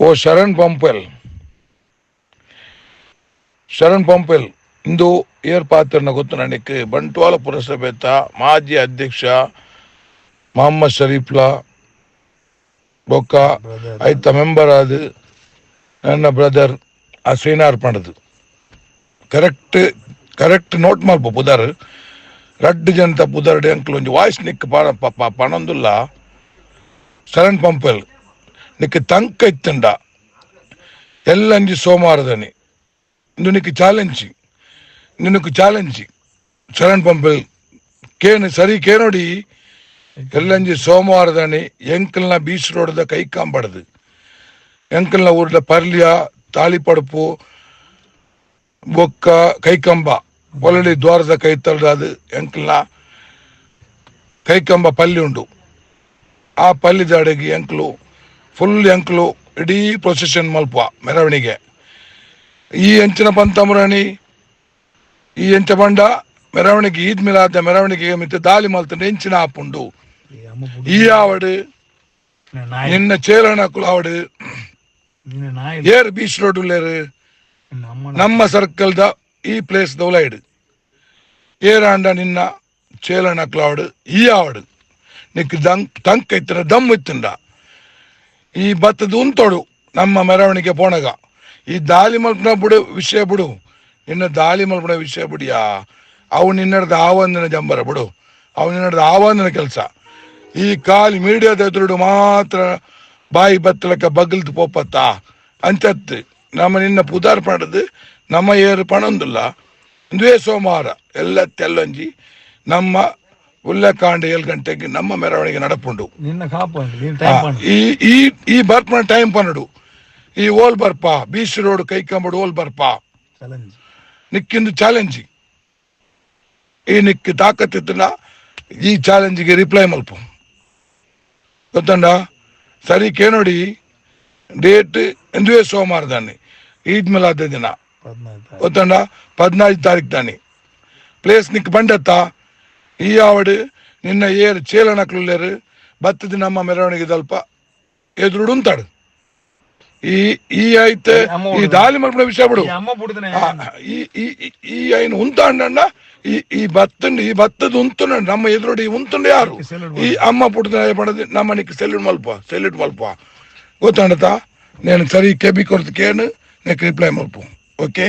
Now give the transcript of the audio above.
ಓ ಶರಣ್ ಪಂಪೆಲ್ ಶರಣ್ ಪಂಪೆಲ್ ಇಂದು ಏರ್ಪಾತ್ರನ ಗೊತ್ತು ನನಗೆ ಬಂಟ್ವಾಳ ಪುರಸಭೆತ ಮಾಜಿ ಅಧ್ಯಕ್ಷ ಮೊಹಮ್ಮದ್ ಶರೀಫ್ಲಾ ಬೊಕ್ಕ ಐತ ಮೆಂಬರ್ ಆದ್ ನನ್ನ ಬ್ರದರ್ ಆ ಶ್ರೀನಾರ್ ಪಣದು ಕರೆಕ್ಟ್ ಕರೆಕ್ಟ್ ನೋಟ್ ಮಲ್ಪ ಪುದರ್ ರಡ್ಡ್ ಜನತ ಪುದರ್ಡೆ ಅಂಕಲ್ ಒಂಜಿ ವಾಯ್ಸ್ ನಿಕ್ ಪಣ ಪ- ಪ- ಪಣಂದುಲ್ಲ ಶರಣ್ ಪಂಪೆಲ್ ನಿಕ್ ತಂಕ ಇತ್ತಂಡ ಎಲ್ಲಂಜಿ ಸೋಮವಾರದನಿ ಇಂದು Nick challenge ನಿನಕ್ challenge Sharan Pumpwell ಕೇನು ಸರಿ ಕೇನೋಡಿ ಎಲ್ಲಂಜಿ ಸೋಮವಾರದನಿ ಎಂಕಲ್ನ ಬೀಚ್ ರೋಡ್ದ ಕೈ ಕಾಂಬಡ್ದು ಎಂಕಲ್ನ ಊರ್ದ ಪರ್ಲಿಯ ತಾಳಿಪಡುಪು ಬೊಕ್ಕ ಕೈಕಂಬ ಒಲಡಿ ದ್ವಾರದ ಕೈ ಅದು ಎಂಕಲ್ನ ಕೈಕಂಬ ಪಲ್ಲಿ ಉಂಡು ಆ ಪಲ್ಲಿ ದಾಡೆಗೆ ಎಂಕ್ಲು ಫುಲ್ ಎಂಕ್ಲು ಇಡೀ ಪ್ರೊಸೆಷನ್ ಮಲ್ಪ ಮೆರವಣಿಗೆ. ಈ ಎಂಚಿನ ಪಂತಮರಣಿ ಈ ಎಂಚ ಬಂಡ ಮೆರವಣಿಗೆ ಈದ್ ಮಿಲಾದ ಮೆರವಣಿಗೆ ಮಿತ್ತ ದಾಲಿ ಮಲ್ತಂಡ ಎಂಚಿನ ಆಪುಂಡು ಈ ಆವಡು ನಿನ್ನ ಚೇಲಣಕುಲು ಕುಲಾವಡು ಏರ್ ಬೀಚ್ ರೋಡ್ ಉಳ್ಳೇರು ನಮ್ಮ ಸರ್ಕಲ್ ದ ಈ ಪ್ಲೇಸ್ ದೌಲೈಡ್ ಏರಾಂಡ ನಿನ್ನ ಚೇಲನ ಕ್ಲೌಡ್ ಈ ಆವಡು. ನಿಕ್ ದಂಕ್ ತಂಕ್ ಇತ್ತಿನ ದಮ್ ಇತ್ತಿಂಡ. ಈ ಭತ್ತದ ಉಂತೋಡು. ನಮ್ಮ ಮೆರವಣಿಗೆ ಪೋಣಗ. ಈ ದಾಳಿ ಮಲ್ಪನ ಬಿಡು, ವಿಷಯ ಬಿಡು. ನಿನ್ನ ದಾಲಿ ಮಲ್ಪನ ವಿಷಯ ಬಿಡಿಯಾ? ಅವು ನಿನ್ನಡ್ದ ಆವಂದನ ಜಂಬರ ಬಿಡು. ಅವು ನಿನ್ನಡ್ದ ಆವಂದನ ಕೆಲಸ. ಈ ಕಾಲಿ ಮೀಡಿಯಾದ ಎದುರುಡು ಮಾತ್ರ ಬಾಯಿ ಬತ್ತಲಕ್ಕ ಬಗಲ್ದು ಪೋಪತ್ತ? ಅಂಚತ್ತು ನಮ್ಮ ನಿನ್ನ ಪುದಾರ್ ಪಣದು ನಮ್ಮ ಏರು ಪಣಂದಿಲ್ಲ. ಇಂದುವೇ ಸೋಮವಾರ ಎಲ್ಲ ತೆಲ್ಲೊಂಜಿ. ನಮ್ಮ ಉಲ್ಲಕಾಂಡ ಏಳು ಗಂಟೆಗೆ ನಮ್ಮ ಮೆರವಣಿಗೆ ನಡಪುಂಡು. ಈ ಈ ಈ ಬರ್ಪನ ಟೈಮ್ ಪನ್ನಡು ಈ ಓಲ್ ಬರ್ಪ ಬೀಚ್ ರೋಡ್ ಕೈಕಂಬಡು ಓಲ್ ಬರ್ಪ. ಚಾಲೆಂಜ್ ನಿಕ್ಕಿಂದು ಚಾಲೆಂಜ್ ಈ ನಿಕ್ಕಿ ತಾಕತ್ತಿತ್ತಿನ ಈ ಚಾಲೆಂಜಿಗೆ ರಿಪ್ಲೈ ಮಲ್ಪ. ಗೊತ್ತಂಡ? ಸರಿ ಕೇನೋಡಿ ಡೇಟ್ ಎಂದುವೇ ಸೋಮವಾರ ದಾನೆ ಈದ್ ಮಿಲಾದ ದಿನ. ಗೊತ್ತಂಡ? ಪದ್ನಾಲ್ಕು ತಾರೀಕು ದಾನಿ ಪ್ಲೇಸ್ ನಿಕ್ ಬಂಡತ್ತ ಈ ಆವಡು ನಿನ್ನ ಏರ್ ಚೇಲನಕ್ಲುಲ್ಲೇರು ಬತ್ತದ ನಮ್ಮ ಮೆರವಣಿಗೆ ದಲ್ಪ ಎದುರುಡು ಉಂತಾಡು ಈ ಈ ಐತೆ ಅಮ್ಮ ಈ ದಾಳಿ ಮಲ್ಪನ ವಿಷಯ ಬಿಡು ಈ ಅಮ್ಮ ಬಿಡುದನೆ ಆ, ಈ ಈ ಈ- ಈ ಐನು ಉಂತಾಂಡ ಈ ಈ ಭತ್ತಂಡು ಈ ಭತ್ತದ ಉಂತುಂಡ ನಮ್ಮ ಎದುರುಡಿ ಉಂತುಂಡ ಯಾರು ಸೆಲ್ಯೂಟ್ ಈ ಅಮ್ಮ ಪುಟ್ಟದ ಪಡದು ನಮ್ಮ ನಿಕ್ ಸೆಲ್ಯೂಟ್ ಮಲ್ಪ ಸೆಲ್ಯೂಟ್ ಮಲ್ಪ ಗೊತ್ತಾಂಡತ నేను సరి కేబీ కొరత కేను నీకు రిప్లై మలుపు ఓకే